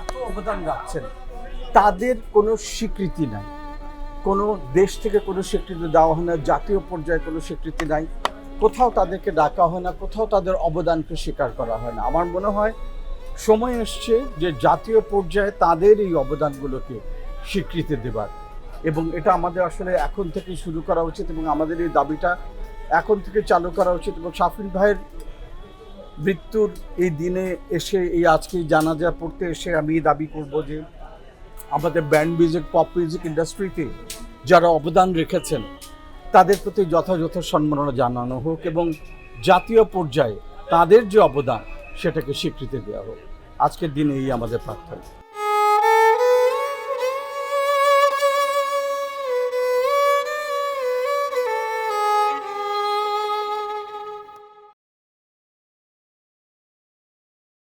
এত অবদান রাখছেন তাদের কোনো স্বীকৃতি নাই। কোনো দেশ থেকে কোনো স্বীকৃতি দেওয়া হয় না, জাতীয় পর্যায়ে কোনো স্বীকৃতি নাই। কোথাও তাদেরকে ডাকা হয় না, কোথাও তাদের অবদানকে স্বীকার করা হয় না। আমার মনে হয় সময় এসছে যে জাতীয় পর্যায়ে তাদের এই অবদানগুলোকে স্বীকৃতি দেবার। এবং এটা আমাদের আসলে এখন থেকে শুরু করা উচিত এবং আমাদের এই দাবিটা এখন থেকে চালু করা উচিত এবং শাফিন ভাইয়ের মৃত্যুর এই দিনে এসে, এই আজকে জানা জানাজা পড়তে এসে আমি দাবি করব যে আমাদের ব্যান্ড মিউজিক, পপ মিউজিক ইন্ডাস্ট্রিতে যারা অবদান রেখেছেন, তাদের প্রতি যথাযথ সম্মাননা জানানো হোক এবং জাতীয় পর্যায়ে তাদের যে অবদান, সেটাকে স্বীকৃতি দেওয়া হোক। আজকের দিনে এই আমাদের প্রার্থনা।